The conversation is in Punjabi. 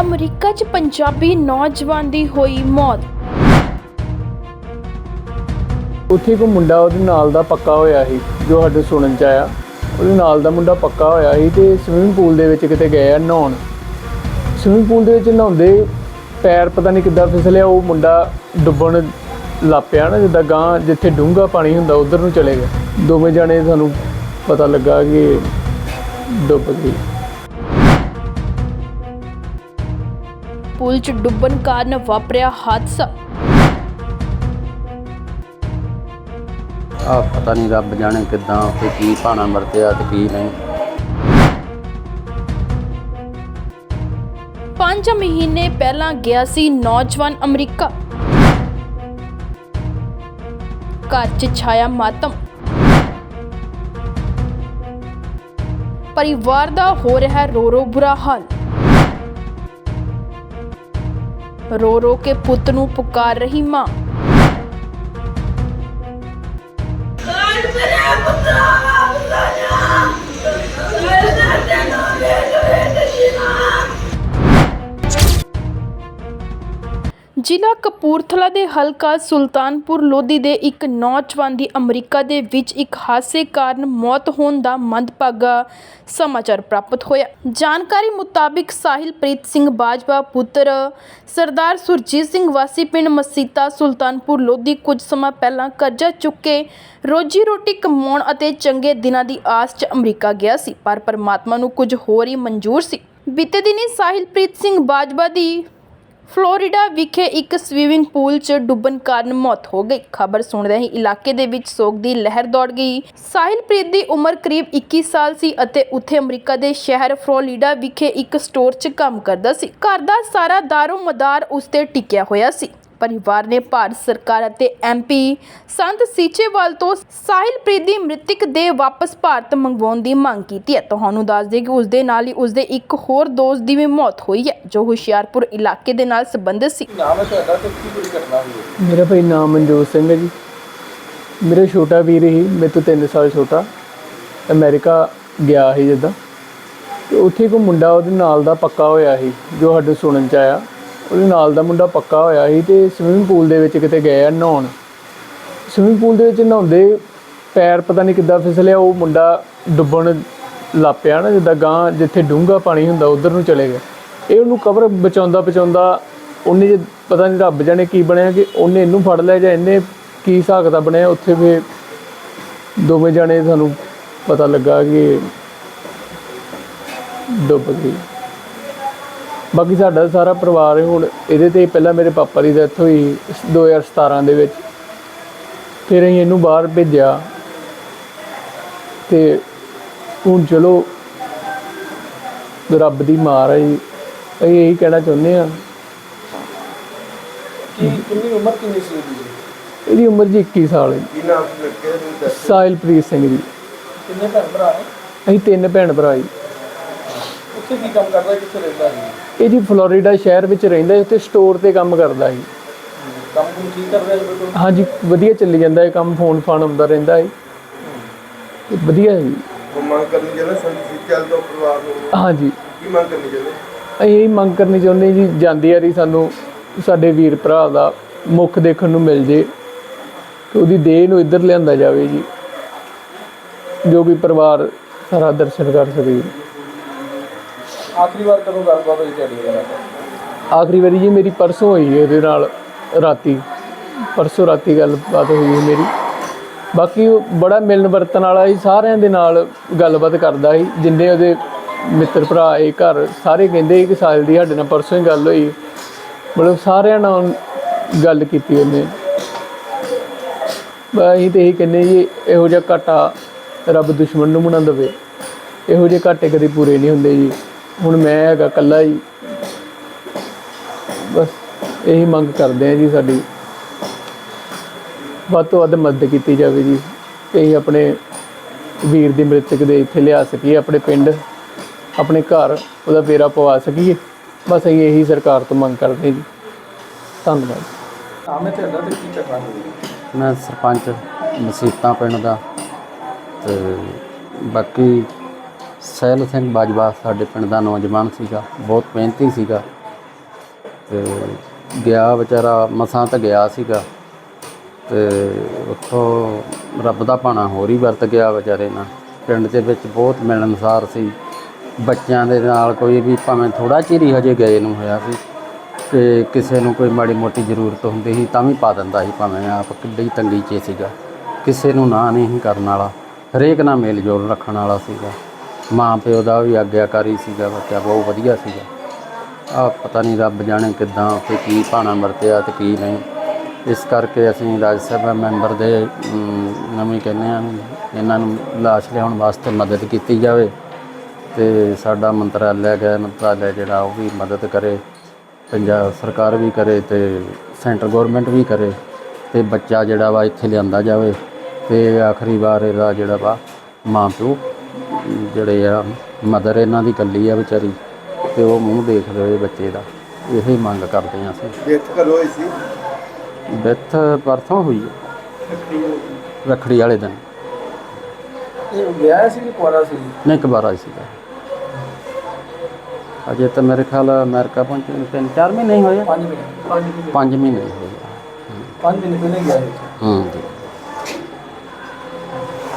ਅਮਰੀਕਾ 'ਚ ਪੰਜਾਬੀ ਨੌਜਵਾਨ ਦੀ ਹੋਈ ਮੌਤ। ਉੱਥੇ ਇੱਕ ਮੁੰਡਾ ਉਹਦੇ ਨਾਲ ਦਾ ਪੱਕਾ ਹੋਇਆ ਸੀ, ਜੋ ਸਾਡੇ ਸੁਣਨ ਚ ਆਇਆ। ਉਹਦੇ ਨਾਲ ਦਾ ਮੁੰਡਾ ਪੱਕਾ ਹੋਇਆ ਸੀ ਤੇ ਸਵਿਮਿੰਗ ਪੂਲ ਦੇ ਵਿੱਚ ਕਿਤੇ ਗਏ ਆ ਨਹਾਉਣ। ਸਵਿਮਿੰਗ ਪੂਲ ਦੇ ਵਿੱਚ ਨਹਾਉਂਦੇ ਪੈਰ ਪਤਾ ਨਹੀਂ ਕਿੱਦਾਂ ਫਿਸਲਿਆ ਉਹ ਮੁੰਡਾ ਡੁੱਬਣ ਲੱਪਿਆ ਨਾ, ਜਿੱਦਾਂ ਗਾਂ ਜਿੱਥੇ ਡੂੰਘਾ ਪਾਣੀ ਹੁੰਦਾ, ਉਧਰ ਨੂੰ ਚਲੇ ਗਏ ਦੋਵੇਂ ਜਣੇ ਸਾਨੂੰ ਪਤਾ ਲੱਗਾ ਕਿ ਡੁੱਬ ਗਏ। ਪੁਲ 'ਚ ਡੁੱਬਣ ਕਾਰਨ ਵਾਪਰਿਆ ਹਾਦਸਾ। ਆ ਪਤਾ ਨਹੀਂ ਰੱਬ ਜਾਣੇ ਕਿਦਾਂ ਤੇ ਕੀ ਭਾਣਾ ਵਰਤਿਆ ਤੇ ਕੀ ਨਹੀਂ। 5 ਮਹੀਨੇ ਪਹਿਲਾਂ ਗਿਆ ਸੀ ਨੌਜਵਾਨ ਅਮਰੀਕਾ। ਘਰ 'ਚ ਛਾਇਆ ਮਾਤਮ। ਪਰਿਵਾਰ ਦਾ ਹੋ ਰਿਹਾ ਰੋ ਰੋ ਬੁਰਾ ਹਾਲ। ਰੋ ਰੋ ਕੇ ਪੁੱਤ ਨੂੰ ਪੁਕਾਰ ਰਹੀ ਮਾਂ। ਜ਼ਿਲ੍ਹਾ ਕਪੂਰਥਲਾ ਦੇ ਹਲਕਾ ਸੁਲਤਾਨਪੁਰ ਲੋਧੀ ਦੇ ਇੱਕ ਨੌਜਵਾਨ ਦੀ ਅਮਰੀਕਾ ਦੇ ਵਿੱਚ ਇੱਕ ਹਾਦਸੇ ਕਾਰਨ ਮੌਤ ਹੋਣ ਦਾ ਮੰਦਭਾਗਾ ਸਮਾਚਾਰ ਪ੍ਰਾਪਤ ਹੋਇਆ। ਜਾਣਕਾਰੀ ਮੁਤਾਬਿਕ ਸਾਹਿਲਪ੍ਰੀਤ ਸਿੰਘ ਬਾਜਵਾ ਪੁੱਤਰ ਸਰਦਾਰ ਸੁਰਜੀਤ ਸਿੰਘ ਵਾਸੀ ਪਿੰਡ ਮਸੀਤਾ ਸੁਲਤਾਨਪੁਰ ਲੋਧੀ ਕੁਝ ਸਮਾਂ ਪਹਿਲਾਂ ਕਰਜ਼ਾ ਚੁੱਕ ਕੇ ਰੋਜੀ ਰੋਟੀ ਕਮਾਉਣ ਅਤੇ ਚੰਗੇ ਦਿਨਾਂ ਦੀ ਆਸ 'ਚ ਅਮਰੀਕਾ ਗਿਆ ਸੀ, ਪਰ ਪਰਮਾਤਮਾ ਨੂੰ ਕੁਝ ਹੋਰ ਹੀ ਮਨਜ਼ੂਰ ਸੀ। ਬੀਤੇ ਦਿਨੀ ਸਾਹਿਲਪ੍ਰੀਤ ਸਿੰਘ ਬਾਜਵਾ ਦੀ ਫਲੋਰੀਡਾ ਵਿਖੇ ਇੱਕ ਸਵੀਮਿੰਗ ਪੂਲ 'ਚ ਡੁੱਬਣ ਕਾਰਨ ਮੌਤ ਹੋ ਗਈ। ਖਬਰ ਸੁਣਦਿਆਂ ਹੀ ਇਲਾਕੇ ਦੇ ਵਿੱਚ ਸੋਗ ਦੀ ਲਹਿਰ ਦੌੜ ਗਈ। ਸਾਹਿਲਪ੍ਰੀਤ ਦੀ ਉਮਰ ਕਰੀਬ 21 ਸਾਲ ਸੀ ਅਤੇ ਉੱਥੇ ਅਮਰੀਕਾ ਦੇ ਸ਼ਹਿਰ ਫਲੋਰੀਡਾ ਵਿਖੇ ਇੱਕ ਸਟੋਰ 'ਚ ਕੰਮ ਕਰਦਾ ਸੀ। ਘਰ ਦਾ ਸਾਰਾ ਦਾਰੋ ਮਦਾਰ ਉਸ ਤੇ ਟਿਕਿਆ ਹੋਇਆ ਸੀ। ਪਰਿਵਾਰ ਨੇ ਭਾਰਤ ਸਰਕਾਰ ਅਤੇ ਐਮਪੀ ਸੰਤ ਸੀਚੇਵਾਲ ਤੋਂ ਸਾਹਿਲਪ੍ਰੀਤ ਦੀ ਮ੍ਰਿਤਕ ਦੇ ਵਾਪਸ ਭਾਰਤ ਮੰਗਵਾਉਣ ਦੀ ਮੰਗ ਕੀਤੀ ਹੈ। ਤੁਹਾਨੂੰ ਦੱਸ ਦੇ ਕਿ ਉਸ ਦੇ ਨਾਲ ਹੀ ਉਸ ਦੇ ਇੱਕ ਹੋਰ ਦੋਸਤ ਦੀ ਵੀ ਮੌਤ ਹੋਈ ਹੈ ਜੋ ਹੁਸ਼ਿਆਰਪੁਰ ਇਲਾਕੇ ਦੇ ਨਾਲ ਸੰਬੰਧਿਤ ਸੀ। ਮੇਰਾ ਭਾਈ ਨਾਮ ਮਨਜੋਤ ਸਿੰਘ ਹੈ ਜੀ। ਮੇਰਾ ਛੋਟਾ ਵੀਰ ਹੀ ਮੇਰੇ ਤੋਂ 3 ਸਾਲ ਛੋਟਾ। ਅਮਰੀਕਾ ਗਿਆ ਸੀ ਜਿੱਦਾਂ। ਤੇ ਉੱਥੇ ਇੱਕ ਮੁੰਡਾ ਉਹਦੇ ਨਾਲ ਦਾ ਪੱਕਾ ਹੋਇਆ ਸੀ ਜੋ ਸਾਡੇ ਸੁਣਨ ਚ ਆਇਆ। ਉਹਦੇ ਨਾਲ ਦਾ ਮੁੰਡਾ ਪੱਕਾ ਹੋਇਆ ਸੀ ਤੇ ਸਵਿਮਿੰਗ ਪੂਲ ਦੇ ਵਿੱਚ ਕਿਤੇ ਗਏ ਆ ਨਹਾਉਣ। ਸਵਿਮਿੰਗ ਪੂਲ ਦੇ ਵਿੱਚ ਨਹਾਉਂਦੇ ਪੈਰ ਪਤਾ ਨਹੀਂ ਕਿੱਦਾਂ ਫਿਸਲਿਆ ਉਹ ਮੁੰਡਾ ਡੁੱਬਣ ਲੱਪਿਆ ਨਾ, ਜਿੱਦਾਂ ਗਾਂ ਜਿੱਥੇ ਡੂੰਘਾ ਪਾਣੀ ਹੁੰਦਾ ਉਧਰ ਨੂੰ ਚਲੇ ਗਿਆ ਇਹ ਉਹਨੂੰ ਕਵਰ ਬਚਾਉਂਦਾ ਬਚਾਉਂਦਾ ਉਹਨੇ ਜੇ ਪਤਾ ਨਹੀਂ ਰੱਬ ਜਾਣੇ ਕੀ ਬਣਿਆ ਕਿ ਉਹਨੇ ਇਹਨੂੰ ਫੜ ਲਿਆ ਜਾਂ ਇਹਨੇ ਕੀ ਹਿਸਾਬ ਦਾ ਬਣਿਆ, ਉੱਥੇ ਵੀ ਦੋਵੇਂ ਜਾਣੇ ਸਾਨੂੰ ਪਤਾ ਲੱਗਾ ਕਿ ਡੁੱਬ ਗਏ। ਬਾਕੀ ਸਾਡਾ ਸਾਰਾ ਪਰਿਵਾਰ ਹੁਣ ਇਹਦੇ ਤੇ ਪਹਿਲਾਂ ਮੇਰੇ ਪਾਪਾ ਦੀ ਡੈਥ ਹੋਈ 2017 ਦੇ ਵਿੱਚ। ਫਿਰ ਅਸੀਂ ਇਹਨੂੰ ਬਾਹਰ ਭੇਜਿਆ। ਤੇ ਹੁਣ ਚਲੋ ਰੱਬ ਦੀ ਮਾਰ ਹੈ ਜੀ। ਅਸੀਂ ਇਹੀ ਕਹਿਣਾ ਚਾਹੁੰਦੇ ਆ ਕਿੰਨੀ ਉਮਰ ਕਿੰਨੀ ਸੀ ਉਹਦੀ ਇਹਦੀ ਉਮਰ ਜੀ 21 ਸਾਲ ਹੈ। ਕੀ ਨਾਮ ਤੁਸੀਂ ਸਾਹਿਲਪ੍ਰੀਤ ਸਿੰਘ ਜੀ। ਕਿੰਨੇ ਭੈਣ ਭਰਾ ਨੇ? ਅਸੀਂ ਤਿੰਨ ਭੈਣ ਭਰਾ ਜੀ। ਉੱਥੇ ਕੀ ਕੰਮ ਕਰਦਾ ਕਿੱਥੇ ਰਹਿੰਦਾ ਸੀ? ਇਹ ਜੀ ਫਲੋਰੀਡਾ ਸ਼ਹਿਰ ਵਿੱਚ ਰਹਿੰਦਾ ਹੈ ਤੇ ਸਟੋਰ ਤੇ ਕੰਮ ਕਰਦਾ ਸੀ। ਕੰਮ ਕੁਮ ਕੀ ਕਰ ਰਿਹਾ ਬਿਲਕੁਲ ਹਾਂਜੀ ਵਧੀਆ ਚੱਲੀ ਜਾਂਦਾ ਹੈ ਕੰਮ ਫੋਨ ਫਾਨ ਆਉਂਦਾ ਰਹਿੰਦਾ ਹੈ ਤੇ ਵਧੀਆ ਹੈ ਜੀ ਮੰਗ ਕਰਨੀ ਚਾਹੁੰਦਾ ਸੰਤ ਚੱਲ ਤੋਂ ਪਰਿਵਾਰ ਨੂੰ। ਹਾਂਜੀ। ਕੀ ਮੰਗ ਕਰਨੀ ਚਾਹੁੰਦੇ ਅਸੀਂ ਇਹ ਮੰਗ ਕਰਨੀ ਚਾਹੁੰਦੇ ਜੀ ਜਾਂਦੀ ਵਾਰੀ ਸਾਨੂੰ ਸਾਡੇ ਵੀਰ ਭਰਾ ਦਾ ਮੁੱਖ ਦੇਖਣ ਨੂੰ ਮਿਲ ਜੇ ਕਿ ਉਹਦੀ ਦੇਹ ਨੂੰ ਇੱਧਰ ਲਿਆਂਦਾ ਜਾਵੇ ਜੀ ਜੋ ਵੀ ਪਰਿਵਾਰ ਸਾਰਾ ਦਰਸ਼ਨ ਕਰ ਸਕੇ। ਆਖਰੀ ਵਾਰ ਕਦੋਂ ਗੱਲਬਾਤ ਹੋਈ ਤੁਹਾਡੀ ਉਹਦੇ ਨਾਲ? ਆਖਰੀ ਵਾਰੀ ਜੀ ਮੇਰੀ ਪਰਸੋਂ ਹੋਈ ਹੈ ਉਹਦੇ ਨਾਲ ਰਾਤੀ। ਪਰਸੋਂ ਰਾਤੀ ਗੱਲਬਾਤ ਹੋਈ ਹੈ ਮੇਰੀ। ਬਾਕੀ ਉਹ ਬੜਾ ਮਿਲਣ ਵਰਤਣ ਵਾਲਾ ਸੀ, ਸਾਰਿਆਂ ਦੇ ਨਾਲ ਗੱਲਬਾਤ ਕਰਦਾ ਸੀ। ਜਿੰਨੇ ਉਹਦੇ ਮਿੱਤਰ ਭਰਾ, ਇਹ ਘਰ ਸਾਰੇ ਕਹਿੰਦੇ ਸੀ ਕਿ ਸਾਲ ਦੀ ਸਾਡੇ ਨਾਲ ਪਰਸੋਂ ਹੀ ਗੱਲ ਹੋਈ। ਮਤਲਬ ਸਾਰਿਆਂ ਨਾਲ ਗੱਲ ਕੀਤੀ ਉਹਨੇ। ਬਸ ਅਸੀਂ ਤੇ ਇਹ ਕਹਿੰਦੇ ਜੀ, ਇਹੋ ਜਿਹਾ ਘਾਟਾ ਰੱਬ ਦੁਸ਼ਮਣ ਨੂੰ ਬਣਾ ਦੇਵੇ ਇਹੋ ਜਿਹੇ ਘਾਟੇ ਕਦੇ ਪੂਰੇ ਨਹੀਂ ਹੁੰਦੇ ਜੀ। ਹੁਣ ਮੈਂ ਹੈਗਾ ਕੱਲਾ ਹੀ। ਬਸ ਇਹੀ ਮੰਗ ਕਰਦੇ ਆ ਜੀ ਸਾਡੀ। ਵੱਧ ਤੋਂ ਵੱਧ ਮਦਦ ਕੀਤੀ ਜਾਵੇ ਜੀ। ਅਸੀਂ ਆਪਣੇ ਵੀਰ ਦੀ ਮ੍ਰਿਤਕ ਦੇ ਇੱਥੇ ਲਿਆ ਸਕੀਏ ਆਪਣੇ ਪਿੰਡ ਆਪਣੇ ਘਰ ਉਹਦਾ ਫੇਰਾ ਪਵਾ ਸਕੀਏ। ਬਸ ਅਸੀਂ ਇਹੀ ਸਰਕਾਰ ਤੋਂ ਮੰਗ ਕਰਦੇ ਜੀ। ਧੰਨਵਾਦ। ਤੇ ਕੀ ਮੈਂ ਸਰਪੰਚ ਮਸੀਤਾਂ ਪਿੰਡ ਦਾ ਤੇ ਬਾਕੀ ਸਹਿਲ ਸਿੰਘ ਬਾਜਵਾ ਸਾਡੇ ਪਿੰਡ ਦਾ ਨੌਜਵਾਨ ਸੀਗਾ, ਬਹੁਤ ਮਿਹਨਤੀ ਸੀਗਾ ਤੇ ਗਿਆ ਵਿਚਾਰਾ ਮਸਾਂ ਤਾਂ ਗਿਆ ਸੀਗਾ ਤੇ ਉੱਥੋਂ ਰੱਬ ਦਾ ਭਾਣਾ ਹੋਰ ਹੀ ਵਰਤ ਗਿਆ ਵਿਚਾਰੇ ਨਾਲ। ਪਿੰਡ ਦੇ ਵਿੱਚ ਬਹੁਤ ਮਿਲਣਸਾਰ ਸੀ। ਬੱਚਿਆਂ ਦੇ ਨਾਲ ਕੋਈ ਵੀ ਭਾਵੇਂ ਥੋੜਾ ਚਿਰ ਹੀ ਹਜੇ ਗਏ ਨੂੰ ਹੋਇਆ ਸੀ ਤੇ ਕਿਸੇ ਨੂੰ ਕੋਈ ਮਾੜੀ ਮੋਟੀ ਜ਼ਰੂਰਤ ਹੁੰਦੀ ਸੀ ਤਾਂ ਵੀ ਪਾ ਦਿੰਦਾ ਸੀ, ਭਾਵੇਂ ਆਪ ਕਿੱਡੀ ਤੰਗੀ 'ਚ ਸੀਗਾ। ਕਿਸੇ ਨੂੰ ਨਾ ਨਹੀਂ ਕਰਨ ਵਾਲਾ, ਹਰੇਕ ਨਾਲ ਮੇਲ ਜੋਲ ਰੱਖਣ ਵਾਲਾ ਸੀਗਾ। ਮਾਂ ਪਿਓ ਦਾ ਵੀ ਆਗਿਆਕਾਰੀ ਸੀਗਾ ਬੱਚਾ ਬਹੁਤ ਵਧੀਆ ਸੀਗਾ। ਆ ਪਤਾ ਨਹੀਂ ਰੱਬ ਜਾਣੇ ਕਿਦਾਂ ਤੇ ਕੀ ਭਾਣਾ ਵਰਤਿਆ ਤੇ ਕੀ ਨਹੀਂ। ਇਸ ਕਰਕੇ ਅਸੀਂ ਰਾਜ ਸਭਾ ਮੈਂਬਰ ਦੇ ਅਮ, ਨਵੇਂ ਕਹਿੰਦੇ ਆ ਇਹਨਾਂ ਨੂੰ ਲਾਸ਼ ਲਿਆਉਣ ਵਾਸਤੇ ਮਦਦ ਕੀਤੀ ਜਾਵੇ ਤੇ ਸਾਡਾ ਮੰਤਰਾਲੇ ਗ੍ਰਹਿ ਮੰਤਰਾਲੇ ਜਿਹੜਾ ਉਹ ਵੀ ਮਦਦ ਕਰੇ ਪੰਜਾਬ ਸਰਕਾਰ ਵੀ ਕਰੇ ਤੇ ਸੈਂਟਰ ਗਵਰਨਮੈਂਟ ਵੀ ਕਰੇ ਤੇ ਬੱਚਾ ਜਿਹੜਾ ਵਾ ਇੱਥੇ ਲਿਆਂਦਾ ਜਾਵੇ ਤੇ ਆਖਰੀ ਵਾਰ ਇਹਦਾ ਜਿਹੜਾ ਵਾ ਮਾਂ ਪਿਓ ਜਿਹੜੇ ਆ ਮਦਰ ਇਹਨਾਂ ਦੀ ਇਕੱਲੀ ਆ ਵਿਚਾਰੀ ਤੇ ਉਹ ਮੂੰਹ ਦੇਖ ਰਹੇ ਬੱਚੇ ਦਾ ਇਹੀ ਮੰਗ ਕਰਦੇ ਆ ਅਸੀਂ। ਡੈਥ ਕਦੋਂ ਹੋਈ ਸੀ? ਡੈਥ ਪਰਸੋਂ ਹੋਈ ਹੈ ਰੱਖੜੀ ਵਾਲੇ ਦਿਨ। ਇਹ ਵਿਆਹ ਸੀ ਕਿ ਕੁਆਰਾ ਸੀ? ਨਹੀਂ ਕਬਾਰਾ ਸੀਗਾ। ਅਜੇ ਤਾਂ ਮੇਰੇ ਖਿਆਲ ਅਮਰੀਕਾ ਪਹੁੰਚੇ ਨੂੰ ਤਿੰਨ ਚਾਰ ਮਹੀਨੇ ਹੀ ਹੋਏ ਆ। 5 ਮਹੀਨੇ। 5 ਮਹੀਨੇ ਪੰਜ ਮਹੀਨੇ ਹੋਏ ਆ। 5 ਦਿਨ ਪਹਿਲੇ ਗਿਆ ਸੀ। ਹੂੰ ਜੀ